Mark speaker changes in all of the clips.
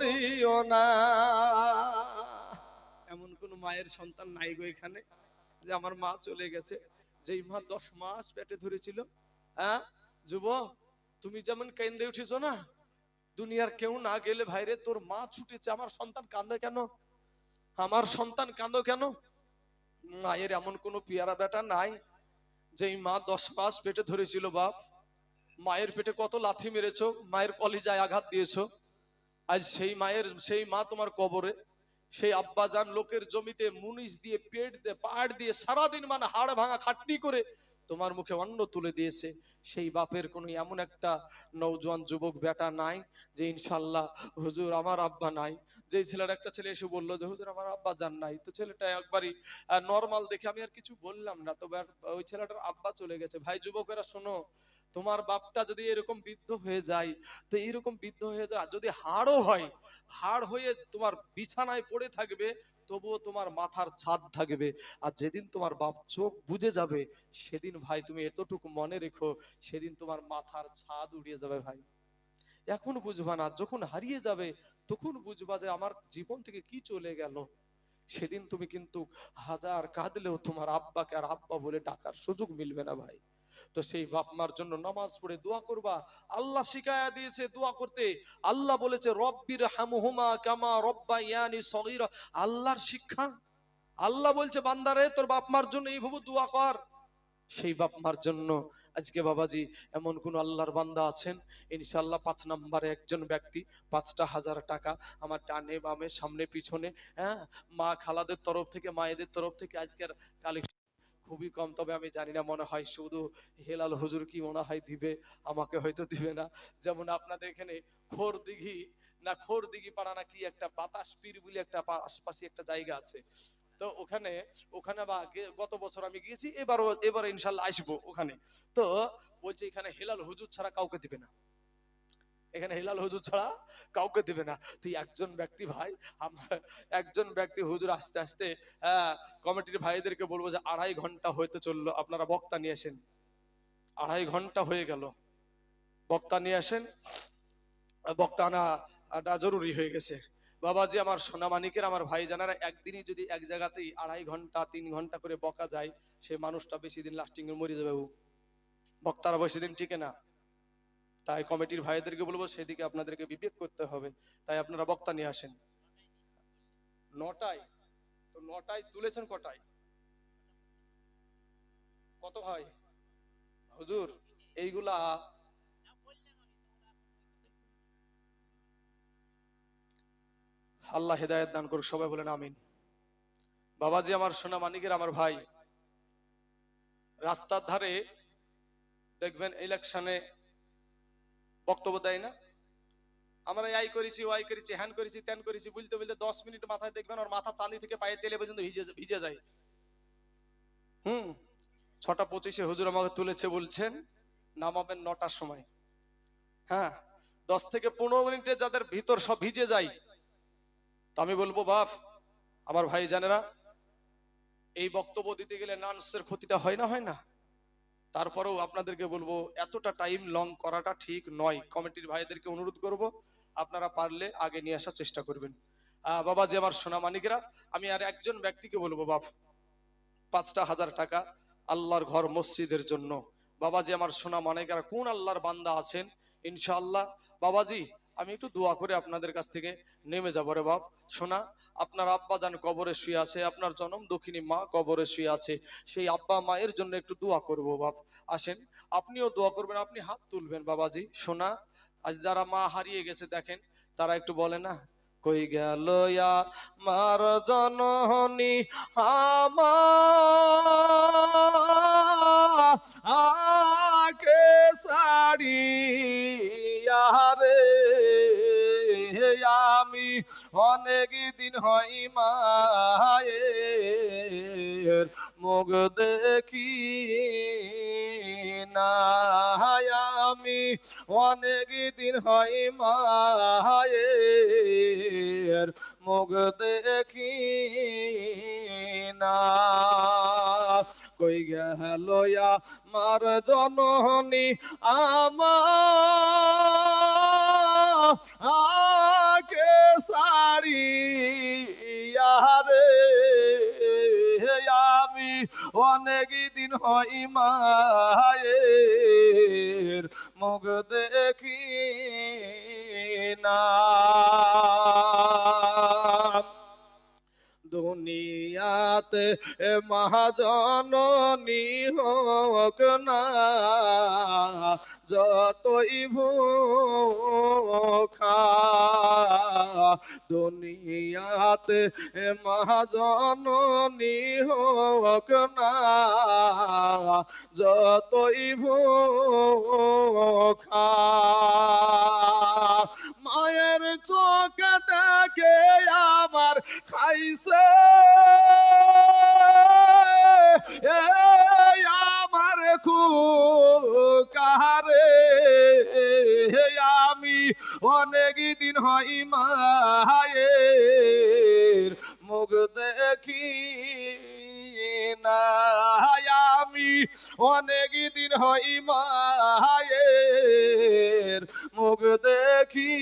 Speaker 1: দিও না। এমন কোন মায়ের সন্তান নাই গো এখানে, যে আমার মা চলে গেছে। যেই মা দশ মাস পেটে ধরেছিল হ্যাঁ? যুবক, তুমি যেমন কেন্দ্রে উঠেছো না, দুনিয়ার কেউ না গেলে ভাইরে তোর মা ছুটেছে, আমার সন্তান কান্দে কেন? আমার সন্তান কান্দো কেন? মায়ের এমন কোনো পেয়ারা বেটা নাই, যেই মা দশ মাস পেটে ধরেছিল বাপ। মায়ের পেটে কত লাথি মেরেছো, মায়ের কলিজায় আঘাত দিয়েছ। আজ সেই মায়ের, সেই মা তোমার কবরে, সেই আব্বাজান লোকের জমিতে মুনিশ দিয়ে পেট দিয়ে, পাড় দিয়ে সারাদিন মানে হাড় ভাঙা খাটনি করে তোমার মুখে অন্ন তুলে দিয়েছে। সেই বাপের কোনো এমন একটা নৌজওয়ান যুবক বেটা নাই যে ইনশাল্লাহ হুজুর আমার আব্বা নাই। যে ছেলের একটা ছেলে এসে বলল যে, হুজুর আমার আব্বা যান নাই। তো ছেলেটা একবারই নর্মাল দেখে আমি আর কিছু বললাম না। তবে ওই ছেলেটার আব্বা চলে গেছে। ভাই যুবকেরা শোনো তোমার বাপটা যদি এরকম বৃদ্ধ হয়ে যায়, তো এইরকম বৃদ্ধ হয়ে যায় যদি হাড়ও হয়, হাড় হয়ে তোমার বিছানায় পড়ে থাকবে, তবুও তোমার মাথার ছাদ থাকবে। আর যেদিন তোমার বাপ চোখ বুঝে যাবে, সেদিন ভাই তুমি এতটুকু মনে রেখো, সেদিন তোমার মাথার ছাদ উড়িয়ে যাবে ভাই। এখন বুঝবা না, যখন হারিয়ে যাবে, তখন বুঝবা যে আমার জীবন থেকে কি চলে গেল। সেদিন তুমি কিন্তু হাজার কাঁদলেও তোমার আব্বাকে আর আব্বা বলে ডাকার সুযোগ মিলবে না ভাই। তো সেই বাপ মার জন্য নামাজ পড়ে দোয়া করবা। আল্লাহ শিখায়া দিয়েছে দোয়া করতে। আল্লাহ বলেছে, রব্বির হামহুমা কামা রব্বা ইয়ানি সগীরা। আল্লাহর শিক্ষা। আল্লাহ বলছে, বান্দারে, তোর বাপ মার জন্য এইভাবে দোয়া কর। সেই বাপ মার জন্য আজকে বাবাজি, এমন কোন আল্লাহর বান্দা আছেন? ইনশাল্লাহ পাঁচ নাম্বারে একজন ব্যক্তি, পাঁচটা হাজার টাকা আমার টানে বামে, সামনে পিছনে হ্যাঁ? মা খালাদের তরফ থেকে, মায়েদের তরফ থেকে আজকের কালেকশন খুবই কম, তবে আমি জানি না, মনে হয় শুধু হেলাল হুজুর কি মনে হয় দিবে, আমাকে হয়তো দিবে না। যেমন আপনাদের এখানে খোর দিঘি না খোর দিঘি পাড়া না কি একটা বাতাস পীর বলে একটা আশপাশে একটা জায়গা আছে। তো ওখানে ওখানে বা গত বছর আমি গিয়েছি, এবারও, এবার ইনশাল্লাহ আসব ওখানে। তো বলছে এখানে হেলাল হুজুর ছাড়া কাউকে দিবে না। এখানে হেলাল হুজুর ছাড়া কাউকে দিবে না। তুই একজন ব্যক্তি ভাই আমার একজন ব্যক্তি হুজুর আস্তে আস্তে আহ, কমিটির ভাইদেরকে বলব যে আড়াই ঘণ্টা হইতে চলল। আপনারা বক্তা নিয়ে আসেন। আড়াই ঘণ্টা হয়ে গেল। বক্তা নিয়ে আসেন। বক্তা আনা আনা জরুরি হয়ে গেছে। বাবাজি আমার সোনামানিকের আমার ভাই জানারা একদিনই যদি এক জায়গাতেই আড়াই ঘণ্টা তিন ঘণ্টা করে বকা যায় সে মানুষটা বেশি দিন লাস্টিং মরে যাবে বক্তারা বেশি দিন টিকে না। তাই কমিটির ভাইদেরকে বলব, সেদিকে আপনাদেরকে বিবেক করতে হবে। তাই আপনারা বক্তা নিয়ে আসেন। নটায়, তো নটায় তুলেছেন কটায়? কত ভাই? হুজুর, এইগুলা আল্লাহ হেদায়ত দান করুক, সবাই বলেন আমিন। বাবাজি আমার সোনা, মানিকের আমার ভাই। রাস্তার ধারে দেখবেন ইলেকশনে বক্তব্য দেয় না। আমরা এই করেছি ওয়াই করেছি, হ্যান করেছি, ত্যান করেছি, বলতে বলতে দশ মিনিট মাথায় দেখবেন ওর মাথা চাঁদি থেকে পায়ে তেলে পর্যন্ত ভিজে ভিজে যায়। হুম, ছটা পঁচিশে হুজুর আমাকে তুলেছে বলছেন, নামাবেন নটার সময়। হ্যাঁ দশ থেকে পনেরো মিনিটে যাদের ভিতর সব ভিজে যায়, তো আমি বলব, বাপ, আমার ভাই জানেরা এই বক্তব্য দিতে গেলে নার্সের ক্ষতিটা হয় না হয় না? তারপরেও আপনাদেরকে বলব, এতটা টাইম লং করাটা ঠিক নয়। কমিটির ভাইদেরকে অনুরোধ করব, আপনারা পারলে আগে নিয়ে আসার চেষ্টা করবেন। বাবা যে আমার সোনা মানিকেরা আমি আর একজন ব্যক্তিকে বলব, বাপ, পাঁচটা হাজার টাকা আল্লাহর ঘর মসজিদের জন্য। বাবাজি আমার সোনা মানিকেরা কোন আল্লাহর বান্দা আছেন? ইনশাআল্লাহ, বাবাজি আমি একটু দোয়া করে আপনাদের কাছ থেকে নেমে যাব রে বাপ। সোনা আপনার আব্বা যান কবরে শুয়ে আছে, আপনার জনম দক্ষিণী মা কবরে শুয়ে আছে। সেই আব্বা মায়ের জন্য একটু দোয়া করব বাপ। আসেন, আপনিও দোয়া করবেন, আপনি হাত তুলবেন বাবাজি। সোনা আজ যারা মা হারিয়ে গেছে দেখেন, তারা একটু বলে না, কই গেল মার জননী আমার আকে রে? আমি অনেক দিন হয় মায়ের মুখ দেখি না আমি অনেক দিন হয় মায়ের মুখ দেখি না কই গেল মার জননী আমার? আকে সারি ইয়ারে আমি
Speaker 2: অনেক দিন হই মায়ের মুখ দেখি না। দুনিয়াতে মহাজননী হোক না, যতই ভোখা, দুনিয়াতে মহাজননী হোক না, যতই ভোখা। মায়ের চোখ দেখে আমার খাইছে। আমার কাহারে। আমি অনেক দিন হই মায়ের মুখ দেখি না আমি অনেক দিন হই মায়ের মুখ দেখি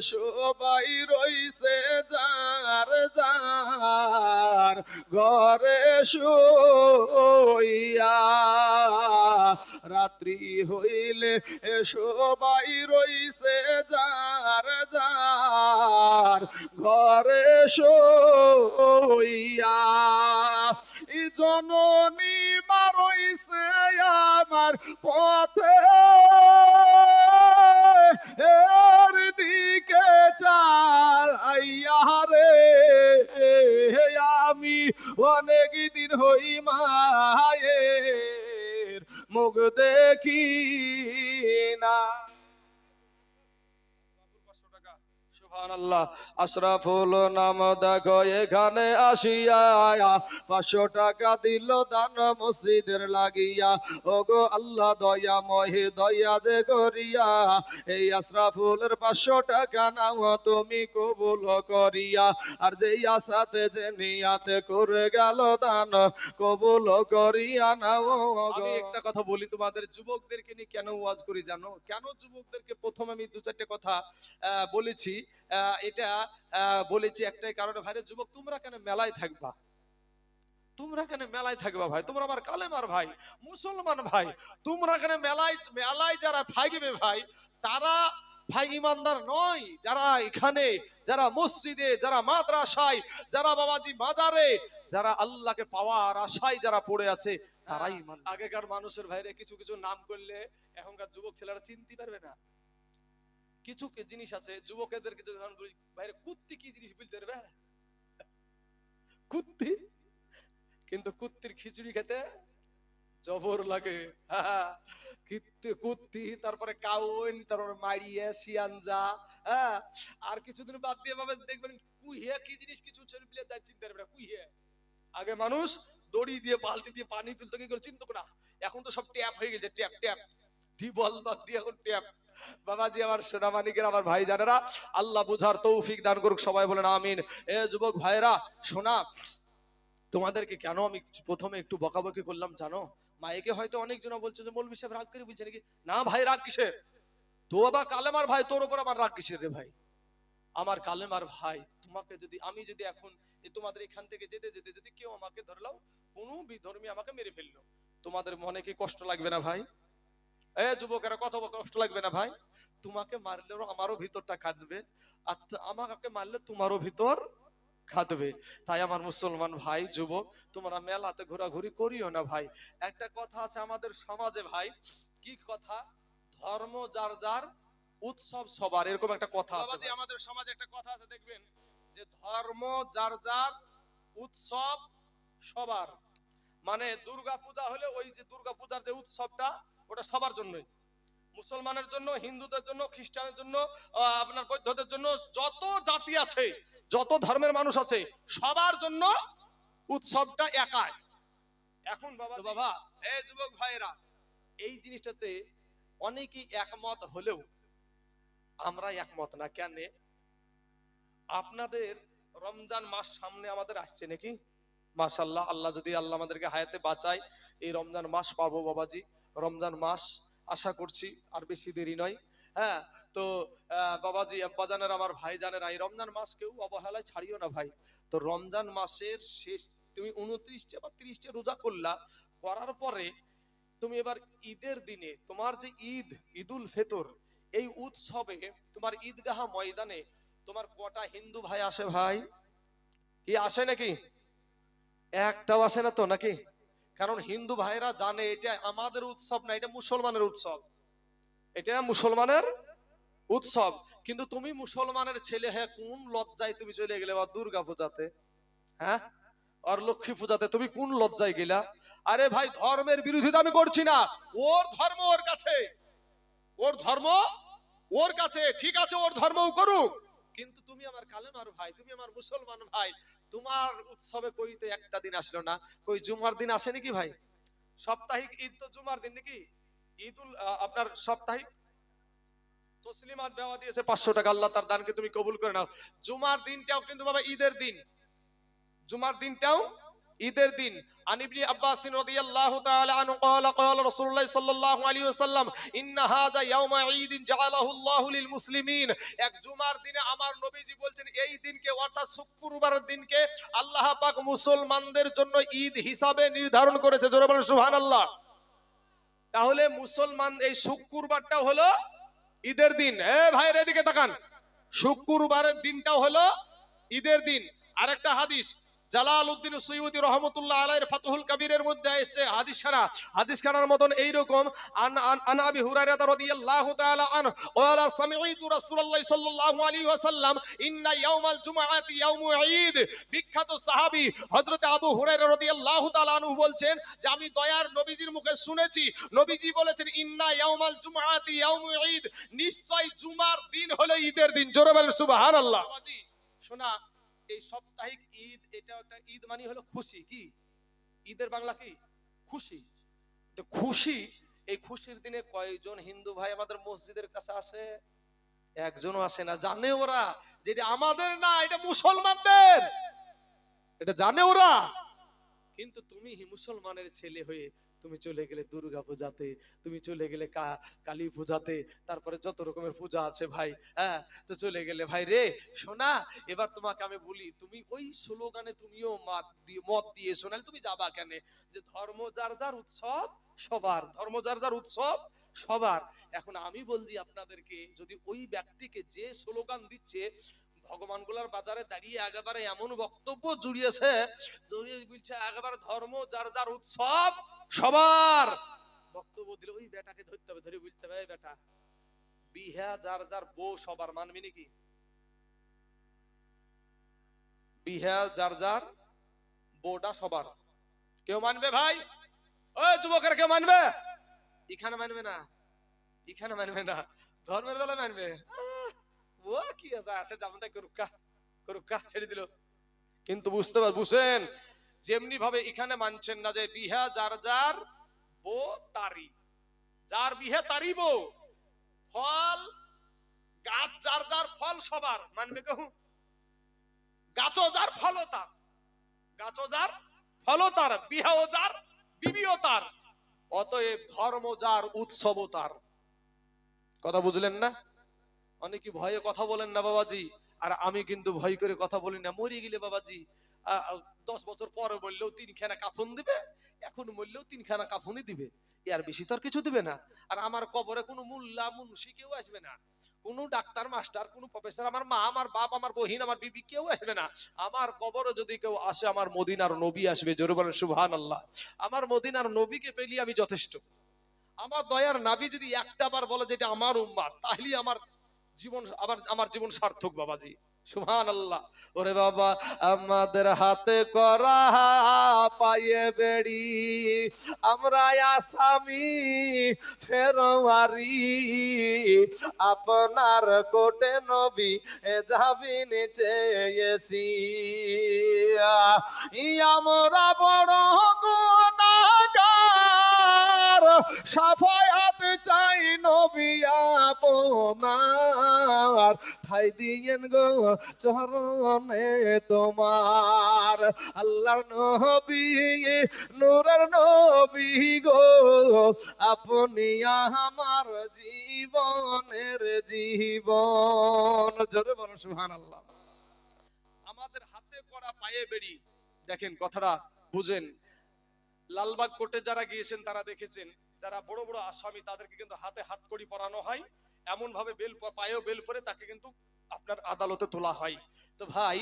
Speaker 2: সবাই রইছে যার যার, ঘরে শুইয়া। রাত্রি হইলে সবাই রইছে যার যার, ঘরে শুইয়া। ই জননী মারইছে আমার পথে। এর দিকে আইয়া রে আমি অনেক দিন হই মায়ের মুখ দেখি না আশরাফুল নাম দেখো, এখানে আসিয়া পাঁচশো টাকা দিল দান মসজিদের লাগিয়া। ওগো আল্লাহ দয়া দয়া যে করিয়া। এই আশরাফুলের পাঁচশো টাকা নাও, তুমি কবুল করিয়া। আর যে আশাতে যে নিয়াতে করে গেল দান, কবুল করিয়া নাও
Speaker 1: আমি একটা কথা বলি, তোমাদের যুবকদেরকে নিয়ে কেন ওয়াজ করি জানো? কেন যুবকদেরকে প্রথম আমি দু চারটে কথা বলেছি? এটা বলেছি একটাই কারণে ভাই রে, যুবক তোমরা কেন মেলায় থাকবা? তোমরা কেন মেলায় থাকবা ভাই? তোমরা আমার কালেমার ভাই মুসলমান ভাই। তোমরা কেন মেলায় মেলায় যারা থাকবে ভাই তারা ভাই ইমানদার নয়। যারা এখানে যারা মসজিদে যারা মাদ্রাসায় যারা বাবাজি মাজারে যারা আল্লাহকে পাওয়ার আশায় যারা পড়ে আছে তারাই আগেকার মানুষের ভাইরে কিছু কিছু নাম করলে এখনকার যুবক ছেলেরা চিনতে পারবে না। কিছু জিনিস আছে? যুবকেদেরকে বলি, ভাইরে, কুত্তি কি জিনিস বুঝতে পারবে? কুত্তি? কিন্তু কুত্তির খিচুড়ি খেতে জবর লাগে। কুত্তি তারপরে কাউন, তারপরে মারিয়ে, সিয়ানজা হ্যাঁ? আর কিছুদিন বাদ দিয়ে ভাবে দেখবেন কুইহে কি জিনিস কিছু ছেলে পিলে তাই চিনতে না কুইহে আগে মানুষ দড়ি দিয়ে, বালতি দিয়ে পানি তুলতে, কি করে? চিন্তা না। এখন তো সব ট্যাপ হয়ে গেছে, ট্যাপ ট্যাপ। টিবল বাদ দিয়ে এখন ট্যাপ। বাবাজি, আমার সোনামানিকের, আমার ভাই জানেরা আল্লাহ বুঝার তৌফিক দান করুক, সবাই বলেন আমিন। এ যুবক ভাইরা শোনা, তোমাদেরকে কেন আমি প্রথমে একটু বকাবকি করলাম, জানো? মায়েকে হয়তো অনেকজন বলছে যে মৌলবি সাহেব, রাগ করে বলছে নাকি? না ভাই, রাগ কিসের? তো আবার কালেমার ভাই, তোর উপর আমার রাগ কিসের রে ভাই? আমার কালেমার ভাই, তোমাকে যদি, আমি যদি এখন তোমাদের এখান থেকে যেতে যেতে যদি কেউ আমাকে ধরলাও, কোনো বিধর্মী আমাকে মেরে ফেলল। তোমাদের মনে কি কষ্ট লাগবে না ভাই? এ যুবকেরা কত কষ্ট লাগবে না ভাই? তোমাকে মারলেও আমারও ভিতরটা কাঁদবে আর আমাকে মারলে তোমারও ভিতর কাঁদবে। তাই আমার মুসলমান ভাই যুবক তোমরা মেলাতে ঘোরাঘুরি করিও না ভাই। একটা কথা আছে আমাদের সমাজে ভাই কি কথা? ধর্ম যার যার উৎসব সবার এরকম একটা কথা আছে আমাদের সমাজে একটা কথা আছে দেখবেন যে ধর্ম যার যার উৎসব সবার। মানে দুর্গা পূজা হলে ওই যে দুর্গা পূজার যে উৎসবটা ওটা সবার জন্যই। মুসলমানের জন্য, হিন্দুদের জন্য, খ্রিস্টানের জন্য আপনার বৌদ্ধদের জন্য যত জাতি আছে, যত ধর্মের মানুষ আছে, সবার জন্য উৎসবটা একাই। এখন বাবা বাবা, এ যুবক ভাইরা এই জিনিসটাতে অনেকেই একমত হলেও আমরা একমত না। কেন? আপনাদের রমজান মাস সামনে আমাদের আসছে নাকি? মাশাল্লাহ আল্লাহ যদি আল্লাহ আমাদেরকে হায়াতে বাঁচায়, এই রমজান মাস পাবো বাবাজি। রমজান মাস, আশা করছি, আর বেশি দেরি নয়। হ্যাঁ তো বাবাজি আব্বাজানের আমার ভাই জানেন এই রমজান মাস কেউ অবহেলায় ছাড়িও না ভাই। তো রমজান মাসের শেষ, তুমি উনত্রিশটা বা ত্রিশটা রোজা করলা, করার পরে তুমি এবার ঈদের দিনে, তোমার যে ঈদ, ঈদুল ফেতর, এই উৎসবে তোমার ঈদগাহ ময়দানে তোমার কটা হিন্দু ভাই আসে ভাই? কি আসে নাকি? একটাও আসে না তো নাকি? কারণ হিন্দু ভাইরা জানে এটা আমাদের উৎসব না, এটা মুসলমানের উৎসব। এটা মুসলমানের উৎসব। কিন্তু তুমি মুসলমানের ছেলে হ্যাঁ কোন লজ্জায় তুমি চলে গেলে বা দুর্গা পূজাতে? হ্যাঁ? আর লক্ষ্মী পূজাতে তুমি কোন লজ্জায় গেলা? আরে ভাই, ধর্মের বিরোধিতা আমি করছি না। ওর ধর্ম ওর কাছে। ওর ধর্ম ওর কাছে। ঠিক আছে, ওর ধর্মও করুক। কিন্তু তুমি আমার কালেমার ভাই, তুমি আমার মুসলমান ভাই। তোমার উৎসবে কই তো একটা দিন আসলো না? কই জুমার দিন আসে নাকি ভাই? সাপ্তাহিক ঈদ তো জুমার দিন নাকি? ঈদুল আপনার সাপ্তাহিক? তসলিমাত দেওয়া দিয়েছে পাঁচশো টাকা, আল্লাহ তার দানকে তুমি কবুল করে নাও। জুমার দিনটাও কিন্তু বাবা ঈদের দিন। জুমার দিনটাও ঈদের দিন عن ابن عباس رضي الله تعالى عنه قال قال رسول الله صلى الله عليه وسلم ان هذا يوم عيد جعله الله للمسلمين এক জুমার দিনে আমার নবীজি বলছেন এই দিনকে অর্থাৎ শুক্রবারের দিনকে আল্লাহ পাক মুসলমানদের জন্য ঈদ হিসাবে নির্ধারণ করেছে জোরে বলেন সুবহানাল্লাহ তাহলে মুসলমান এই শুক্রবারটা হলো ঈদের দিন এ ভাইয়ের এদিকে তাকান শুক্রবারের দিনটাও হলো ঈদের দিন আরেকটা হাদিস বলছেন যে, আমি দয়ার নবীজির মুখে শুনেছি, নবীজি বলেছেন, ইন্না ইয়াউমাল জুমআতি ঈদ। নিশ্চয় জুমার দিন হলো ঈদের দিন। জোরে বলেন সুবহানাল্লাহ। শোনা এই সাপ্তাহিক ঈদ, এটা একটা ঈদ মানে হলো খুশি, কি? ঈদের বাংলা কি? খুশি। তো খুশি, এই খুশির দিনে কয়জন হিন্দু ভাই আমাদের মসজিদের কাছে আসে? একজনও আসে না। জানে ওরা যে এটা আমাদের না, এটা মুসলমানদের। এটা জানে ওরা। কিন্তু তুমি মুসলমানের ছেলে হয়ে তুমি চলে গেলে দুর্গা পূজাতে, তুমি চলে গেলে কালী পূজাতে, তারপরে যত রকমের পূজা আছে ভাই হ্যাঁ? তো চলে গেলে, ভাই রে, শোনা, এবার তোমাকে আমি বলি, তুমি ওই স্লোগানে তুমিও মত দিয়ে মত দিয়ে শোনালে তুমি যাবা কেন? যে ধর্ম যার যার উৎসব, সবার। ধর্ম যার যার উৎসব, সবার। এখন আমি বলছি আপনাদেরকে, যদি ওই ব্যক্তিকে যে স্লোগান দিচ্ছে, ভগবানগুলার বাজারে দাঁড়িয়ে একেবারে এমন বক্তব্য জুড়িয়েছে, জড়িয়ে বলছে, একেবারে ধর্ম যার যার উৎসব সবার বক্তব্য দিলে ওই বেটাকে ধরতে হবে ধরে বলতে হবে বেটা বিহা যার যার বউ সবার মানবি নাকি? বিহা যার যার বউটা সবার। কেউ মানবে ভাই? ওই যুবকের কেউ মানবে? এখানে মানবে না এখানে মানবে না ধর্মের বেলা মানবে। ও কি আছে আসে যেমন তাই করুকা করুকা ছেড়ে দিল। কিন্তু বুঝতে পার বুঝেন যেমনি ভাবে এখানে মানছেন না যে বিহা যার যার বো তারি। যার বিহে তারি বো। ফল, গাছ যার যার, ফল সবার। মানবে কেউ? গাছও যার, ফলও তার। গাছও যার, ফলও তার। বিহাও যার, বিবিও তার। অতএব ধর্ম যার, উৎসবও তার। কথা বুঝলেন না? অনেকে ভয়ে কথা বলেন না বাবাজি। আর আমি কিন্তু ভয় করে কথা বলি না। মরে গেলে বাবাজি দশ বছর পরে বললেও তিনখানা কাফন দিবে, এখন বললেও তিনখানা কাফনই দিবে। এর বেশি তো আর কিছু দিবে না। আর আমার কবরে কোনো মুল্লা, মুন্সি কেউ আসবে না। কোনো ডাক্তার, মাস্টার, কোনো প্রফেসর, আমার মা, আমার বাপ, আমার বহিন, আমার বিবি কেউ আসবে না। আমার কবরে যদি কেউ আসে, আমার মদিনার নবী আসবে। জোরে বলেন সুবহান আল্লাহ আমার মদিনার নবীকে পেলি আমি যথেষ্ট। আমার দয়ার নাবি যদি একটা বার বলে যে এটা আমার উম্মাদ তাহলে আমার জীবন, আবার আমার জীবন সার্থক, বাবাজি। সুবহান আল্লাহ
Speaker 2: ওরে বাবা, আমাদের হাতে করা পায়ে বেড়ি, আমরা আসামি, ফেরোয়ারি। আপনার কোটে নবী এ যাবিন চেয়েছি। আমরা বড় গুনাহগার সাফায়াত চাই নবী আপনার। ঠাই দিয়েন গো চরণে তোমার। আল্লাহর নবী, নূরের নবী গো, আপনি আমার জীবনের জীবন। জোরে সুহান আল্লাহ
Speaker 1: আমাদের হাতে করা পায়ে বেড়ি, দেখেন কথাটা, বুঝেন। লালবাগ কোর্টে যারা গিয়েছেন, তারা দেখেছেন। যারা বড় বড় আসামি, তাদেরকে কিন্তু হাতে হাত কড়ি পরানো হয়। এমন ভাবে বেল পায়েও বেল পরে তাকে কিন্তু আপনার আদালতে তোলা হয়। তো ভাই,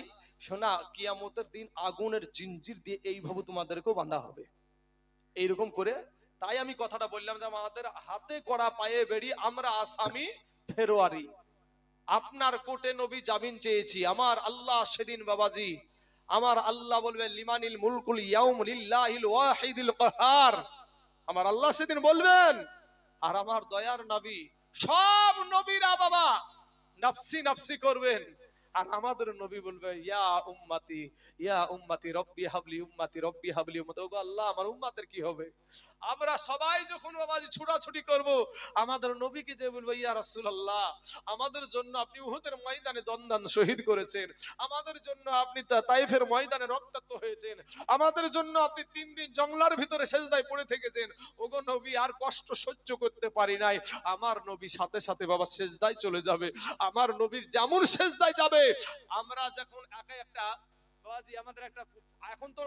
Speaker 1: শোনা, কিয়ামতের দিন আগুনের জিঞ্জির দিয়ে এইভাবে তোমাদেরকেও বাঁধা হবে। এইরকম করে, তাই আমি কথাটা বললাম যে আমাদের হাতে করা পায়ে বেড়ি আমরা আসামি ফেরোয়ারি। আপনার কোর্টে নবী জামিন চেয়েছি। আমার আল্লাহ সেদিন বাবাজি, আমার আল্লাহ বলবেন লিমানিল মুলকুল ইয়াউম লিল্লাহিল ওয়াহিদিল কাহার। আমার আল্লাহ সেদিন বলবেন, আর আমার দয়ার নবী সব নবীরা বাবা নাফসি নাফসি করবেন। আর আমাদের নবী বলবে, ইয়া উম্মাতি ইয়া উম্মাতি রব্বি হাবলি, উম্মাতি রব্বি হাবলি উম্মাতি। ওগো আল্লাহ, আমার উম্মাতের কি হবে? আমরা সবাই যখন বাবাজি ছুটাছুটি করব, আমাদের নবীকে যে বলব, ইয়া রাসূলুল্লাহ, আমাদের জন্য আপনি উহুদের ময়দানে দন্দান শহীদ করেছেন। আমাদের জন্য আপনি তাইফের ময়দানে রক্তাক্ত হয়েছেন। আমাদের জন্য আপনি তিন দিন জঙ্গলার ভিতরে সেজদায় পড়ে থেকেছেন। ওগো নবী, আর কষ্ট সহ্য করতে পারি নাই। আমার নবী সাথে সাথে বাবা সেজদায় চলে যাবে। আমার নবীর যেমন সেজদায় যাবে, আমরা যখন একা একটা বাবাজি, আমাদের একটা এখন তো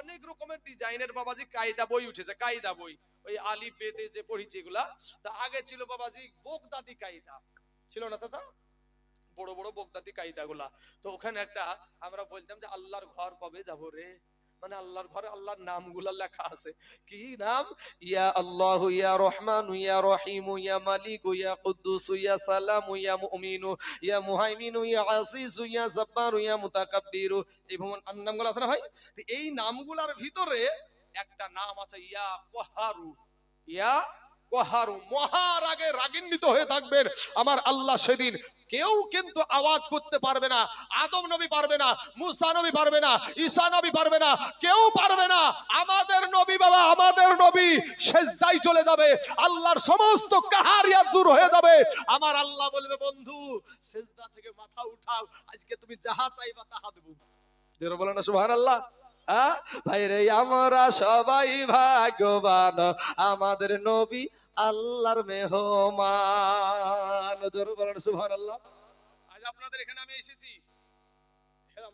Speaker 1: অনেক রকমের ডিজাইনের বাবাজি কায়দা বই উঠেছে, কায়দা বই। ওই আলি, বেদে যে পড়িছে এগুলা, তা আগে ছিল বাবাজি বোগদাদি কায়দা। ছিল না চাচা? বড় বড় বোগদাদি কায়দা গুলা তো ওখানে একটা আমরা বলতাম যে, আল্লাহর ঘর কবে যাব রে? মানে আল্লাহর ঘরে আল্লাহর নামগুলা লেখা আছে। কি নাম? ইয়া আল্লাহ, ইয়া রহমান, ইয়া রহিম, ইয়া মালিক, ইয়া কুদ্দুস, ইয়া সালাম, ইয়া মুমিন, ইয়া মুহাইমিন, ইয়া আসিস ইয়া জব্বার ইয়া মুতাকাব্বির। এই ভ্রমণ নামগুলো আছে না ভাই? এই নামগুলার ভিতরে একটা নাম আছে, ইয়া কহারু। ইয়া কহারু মহারাগে রাগিন্বিত হয়ে থাকবেন। আমার আল্লাহ সেদিন কেউ কিন্তু আওয়াজ করতে পারবে না, আদম নবী পারবে না, মুসা নবী পারবে না, ঈসা নবী পারবে না, কেউ পারবে না। আমাদের নবী বাবা, আমাদের নবী সেজদাই চলে যাবে, আল্লাহর সমস্ত কাহারিয়াত দূর হয়ে যাবে। আমার আল্লাহ বলবে, বন্ধু, সেজদা থেকে মাথা উঠাও, আজকে তুমি যাহা চাইবা তাহা দেবো। যেন বলে না, সুবহানাল্লাহ। হ্যাঁ
Speaker 2: ভাই রে আমরা সবাই ভাগ্যবান। আমাদের নবী আল্লাহর মেহমান। জোরে বলেন, সুবহানাল্লাহ।
Speaker 1: আজ আপনাদের এখানে আমি এসেছি।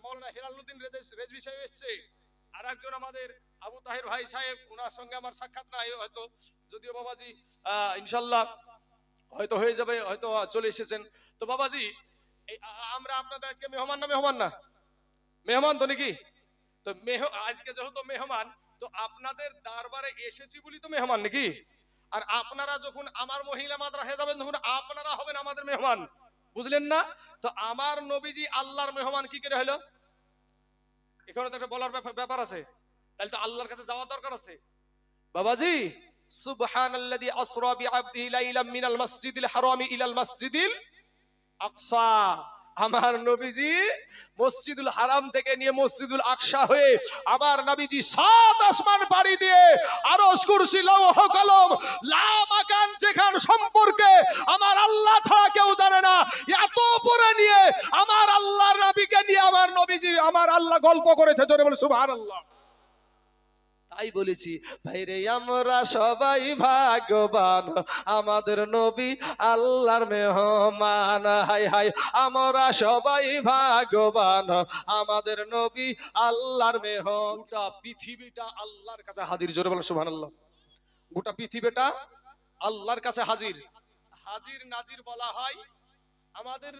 Speaker 1: মৌলানা হেলালুদ্দিন রেজ- রেজভি সাহেব এসেছে। আর একজন আমাদের আবু তাহের ভাই সাহেব ওনার সঙ্গে আমার সাক্ষাৎ নাই, হয়তো যদিও বাবাজি ইনশাল্লাহ হয়তো হয়ে যাবে, হয়তো চলে এসেছেন। তো বাবাজি আমরা আপনাদের আজকে মেহমান না মেহমান না? মেহমান তো নাকি? তো মেহ আজকে যেহেতু মেহমান, তো আপনাদের দরবারে এসেছি বলি তো মেহমান নাকি? আর আপনারা যখন আমার মহিলা মাদ্রাসায় যাবেন, তখন আপনারা হবেন আমাদের মেহমান। বুঝলেন না? তো আমার নবীজি আল্লাহর মেহমান কি করে হলো? এখানে তো একটা বলার ব্যাপার- আছে। তাহলে তো আল্লাহর কাছে যাওয়ার দরকার আছে। বাবাজি, সুবহানাল্লাযী আসরা বিআবদিহি লাইলাম মিনাল মাসজিদিল হারামি ইলাল মাসজিদিল আকসা। আমার নবীজি মসজিদুল হারাম থেকে নিয়ে মসজিদুল আকসা হয়ে আমার নবীজি সাত আসমান পাড়ি দিয়ে আরশ কুরসি, লৌহ, কলম লা মাকান যেখান সম্পর্কে আমার আল্লাহ ছাড়া কেউ জানে না, এত পরে নিয়ে আমার আল্লাহর নবীকে নিয়ে আমার নবীজি আমার আল্লাহ গল্প করেছে, জোরে বলে সুবহানাল্লাহ।
Speaker 2: তাই বলেছি ভাই রে আমরা সবাই ভাগ্যবান। আমাদের নবী আল্লাহর মেহমান। হাই হাই, আমরা সবাই ভাগ্যবান। আমাদের নবী আল্লাহর মেহ
Speaker 1: গোটা পৃথিবীটা আল্লাহর কাছে হাজির। জোরে বলে, সুবহানাল্লাহ। গোটা পৃথিবীটা আল্লাহর কাছে হাজির। হাজির নাজির বলা হয় আমাদের,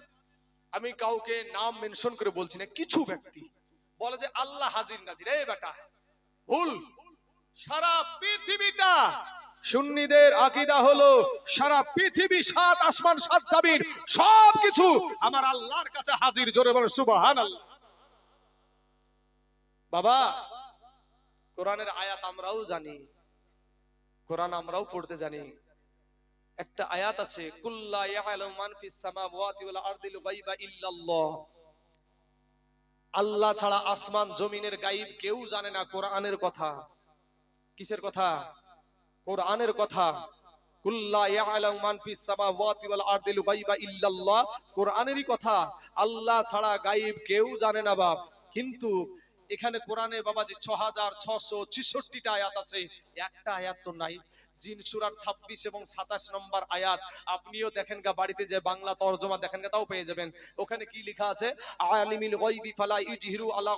Speaker 1: আমি কাউকে নাম মেনশন করে বলছি না, কিছু ব্যক্তি। বলে যে, আল্লাহ হাজির নাজির। এই বেটা, ভুল। সারা পৃথিবীটা। সুন্নিদের আকীদা হলো সারা পৃথিবী সাত আসমান, সাত জামিন সব কিছু আমার আল্লাহর কাছে হাজির, জোরে বলে সুবহানাল্লাহ। বাবা, কোরআনের আয়াত আমরাও জানি, কোরআন আমরাও পড়তে জানি। একটা আয়াত আছে কুল্লা ইয়ালামু মান ফিস সামাওয়াতি ওয়াল আরদিল গায়বা ইল্লাল্লাহ। আল্লাহ ছাড়া আসমান জমিনের গায়ব কেউ জানে না কোরআনের কথা। কিসের কথা? কোরআনের কথা। কোরআনেরই কথা। আল্লাহ ছাড়া গাইব কেউ জানে না বাপ। কিন্তু এখানে কোরআনে বাবাজি ছ হাজার ছশো ছিষট্টিটা আয়াত আছে। একটা আয়াত তো নাই। ছাব্বিশ এবং সাতাশ নম্বর আয়াত। আপনিও দেখেন গা, বাড়িতে যে বাংলা তর্জমা দেখেন গা, তাও পেয়ে যাবেন। ওখানে কি লেখা আছে? আলিমিল ফালা আলা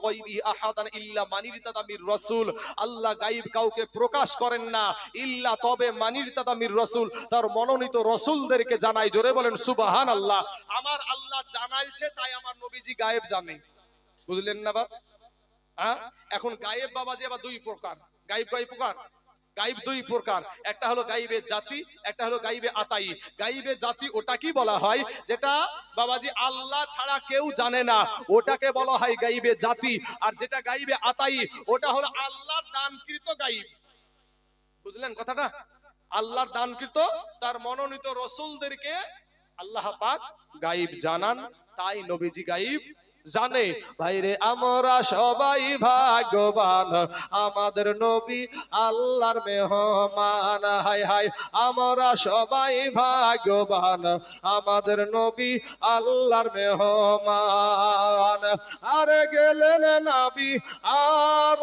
Speaker 1: আহাদান ইল্লা মানিরতাদা মির রাসূল। আল্লাহ কাউকে প্রকাশ করেন না, ইল্লা তবে মানিরতাদা মির রাসূল। তার মনোনীত রাসূলদেরকে জানাই, জোরে বলেন, সুবহানাল্লাহ। আমার আল্লাহ জানাইছে, তাই আমার নবীজি গায়েব জানে। বুঝলেন না বাপ? হ্যাঁ? এখন গায়েব বাবা যে আবার দুই প্রকার। গায়েব কয় প্রকার? গাইব দুই প্রকার। একটা হলো গাইবে জাতি, একটা হলো গাইবে আতাই। গাইবে জাতি ওটা কি বলা হয়? যেটা বাবাজি আল্লাহ ছাড়া কেউ জানে না। ওটাকে বলা হয় গাইবে জাতি। আর যেটা গাইবে আতাই, ওটা হলো আল্লাহর দানকৃত গাইব বুঝলেন কথাটা? আল্লাহর দানকৃত, তার মনোনীত রসুলদেরকে আল্লাহ পাক গাইব জানান। তাই নবীজি গাইব জানে
Speaker 2: ভাইরে আমরা সবাই ভাগ্যবান। আমাদের নবী আল্লাহর মেহমান। হাই হাই আমরা সবাই ভাগ্যবান। আমাদের নবী আল্লাহর মেহমান। আরে গেলেন নাবি আর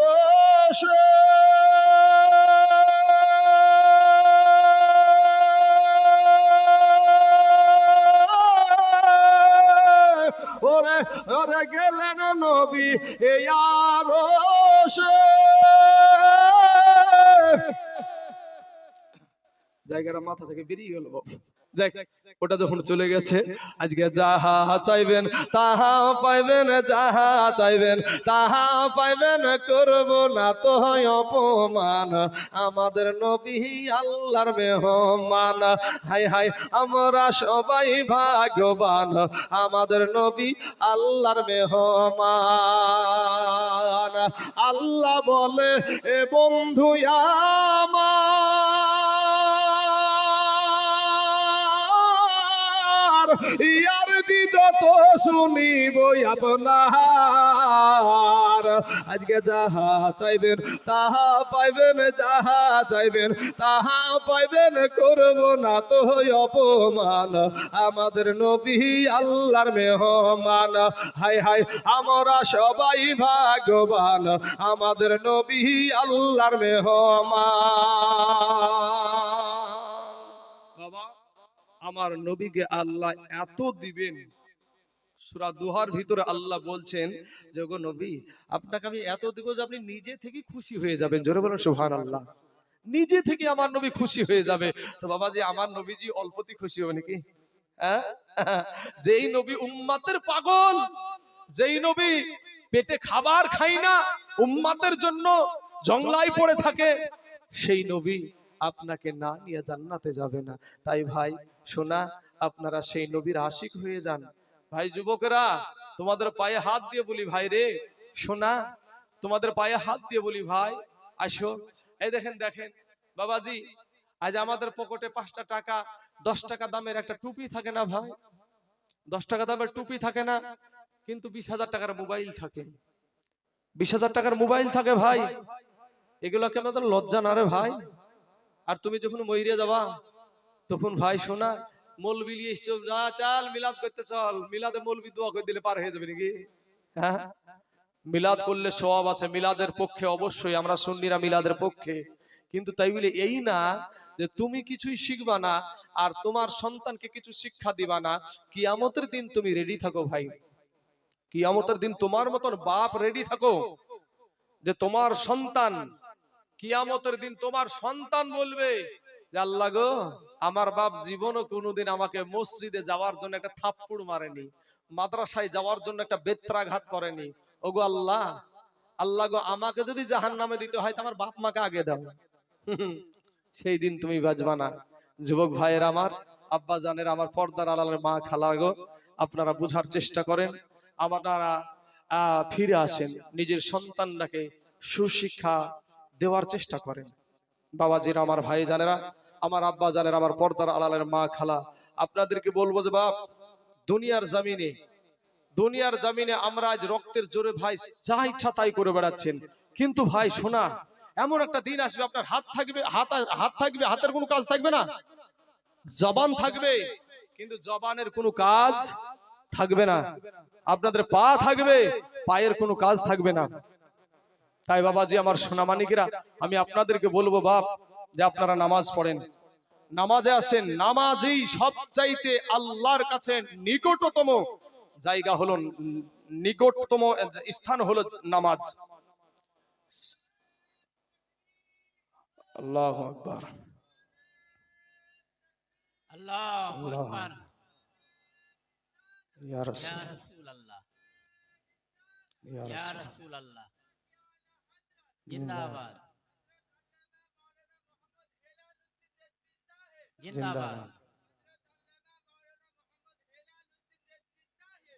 Speaker 2: ওরে গেলেন নবী এই আরশে।
Speaker 1: জায়গাটা মাথা থেকে বেরিয়ে গেল বাবু। দেখ ওটা যখন চলে গেছে আজকে যাহা চাইবেন
Speaker 2: তাহা পাইবেন যাহা চাইবেন তাহা পাইবেন করব না তো হয় অপমান। আমাদের নবী আল্লাহর মেহমান। হাই হাই আমরা সবাই ভাগ্যবান। আমাদের নবী আল্লাহর মেহমান। আল্লাহ বলে এ বন্ধু আমার ইয়ার জি যত শুনিব আপনার। আজকে যাহা চাইবেন, তাহা পাইবেন, যাহা চাইবেন, তাহা পাইবেন, করব না তো অপমান। আমাদের নবী আল্লাহর মেহমান। হাই হাই আমরা সবাই ভাগ্যবান। আমাদের নবী আল্লাহর মেহমান।
Speaker 1: আমার নবীকে আল্লাহ এত দিবেন। দুহার ভিতরে আল্লাহ বলছেন নবী, আপনাকে আমি এত যে আপনি নিজে থেকে খুশি হয়ে যাবেন। জোরে বলেন, সুবহানাল্লাহ। নিজে থেকে আমার নবী খুশি হয়ে যাবে। তো বাবা যে আমার নবীজি অল্পতি খুশি হবে নাকি? হ্যাঁ? যেই নবী উম্মাতের পাগল, যেই নবী পেটে খাবার খাই না, উম্মাতের জন্য জংলায় পড়ে থাকে, সেই নবী আপনাকে না নিয়ে জান্নাতে যাবে না। তাই ভাই শোনা, আপনারা সেই নবীর আশিক হয়ে যান। ভাই যুবকেরা, তোমাদের পায়ে হাত দিয়ে বলি ভাই রে। শোনা, তোমাদের পায়ে হাত দিয়ে বলি ভাই, আসো। এই দেখেন দেখেন, বাবাজি, আজ আমাদের পকেটে পাঁচটা টাকা, দশ টাকা দামের একটা টুপি থাকে না ভাই? দশ টাকা দামের টুপি থাকে না, কিন্তু বিশ হাজার টাকার মোবাইল থাকে। বিশ হাজার টাকার মোবাইল থাকে ভাই। এগুলোকে আমাদের লজ্জা না রে ভাই? আর তুমি যখন মহিরে যাবা তখন ভাই শোনা, মৌলবি চাল, মিলাদ করতে চল। মিলাদে মৌলবি দোয়া করে দিলে পার হয়ে যাবে নাকি? হ্যাঁ? মিলাদ করলে সওয়াব আছে, মিলাদের পক্ষে অবশ্যই, আমরা সুন্নিরা মিলাদের পক্ষে। কিন্তু তাই বলে এই না যে তুমি কিছুই শিখবা না, আর তোমার সন্তানকে কিছু শিক্ষা দিবা না, কিয়ামতের দিন তুমি রেডি থাকো ভাই। কিয়ামতের দিন তোমার মতন বাপ রেডি থাকো, যে তোমার সন্তান, কিয়ামতের দিন তোমার সন্তান বলবে। আল্লাহ গো, আমার বাপ জীবনও কোনোদিন আমাকে মসজিদে যাওয়ার জন্য একটা থাপ্পড় মারেনি, মাদ্রাসায় যাওয়ার জন্য একটা বেত্রাঘাত করেনি। ওগো আল্লাহ আল্লাহ গো, আমাকে যদি জাহান নামে দিতে হয় তো আমার বাপ মাকে আগে দাও। সেই দিন তুমি বাজবা না। যুবক ভাইয়ের আমার, আব্বা জানের আমার পর্দার আলালের মা খালা গো, আপনারা বুঝার চেষ্টা করেন, আপনারা ফিরে আসেন, নিজের সন্তানটাকে সুশিক্ষা দেওয়ার চেষ্টা করেন। বাবাজির, আমার ভাই জানেরা আমার আব্বা জানেরা, আমার পর্দার আলালের মা খালা। আপনাদেরকে বলব যে বাপ, দুনিয়ার জামিনে দুনিয়ার জামিনে আমরা আজ রক্তের জোরে ভাই যা ইচ্ছা তাই করে বেড়াচ্ছেন। কিন্তু ভাই, শোনা, এমন একটা দিন আসবে, আপনার হাত থাকবে, হাত হাত থাকবে, হাতের কোনো কাজ থাকবে না? জবান থাকবে, কিন্তু জবানের কোনো কাজ থাকবে না। আপনাদের পা থাকবে, পায়ের কোনো কাজ থাকবে না। তাই বাবাজি, আমার সোনামানিকেরা, আমি আপনাদেরকে বলব, বাপ যে আপনারা নামাজ পড়েন। নামাজে আসেন নামাজেই সবচাইতে আল্লাহর কাছে নিকটতম জায়গা হলো নিকটতম স্থান হলো নামাজ। আল্লাহ আকবার।
Speaker 3: আল্লাহু জিন্দাবাদ।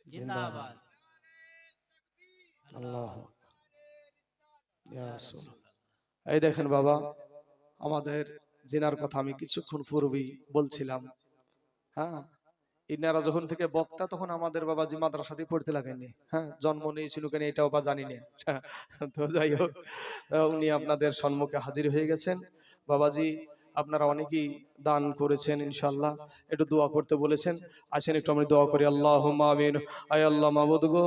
Speaker 3: জিন্দাবাদ।
Speaker 1: আল্লাহ। এই দেখেন বাবা আমাদের জেনার কথা আমি কিছুক্ষণ পূর্বেই বলছিলাম। হ্যাঁ ইনারা যখন থেকে বক্তা তখন আমাদের বাবাজি মাদ্রাসাতে পড়তে লাগেনি হ্যাঁ জন্ম নিয়েছিল কেন এটাও বা জানি না। তো যাই হোক উনি আপনাদের সম্মুখে হাজির হয়ে গেছেন। বাবাজি আপনারা অনেকেই দান করেছেন ইনশাল্লাহ একটু দোয়া করতে বলেছেন। আসেন একটু আমি দোয়া করি। আল্লাহ আমিন। আয় আল্লাহ মাবুদ গো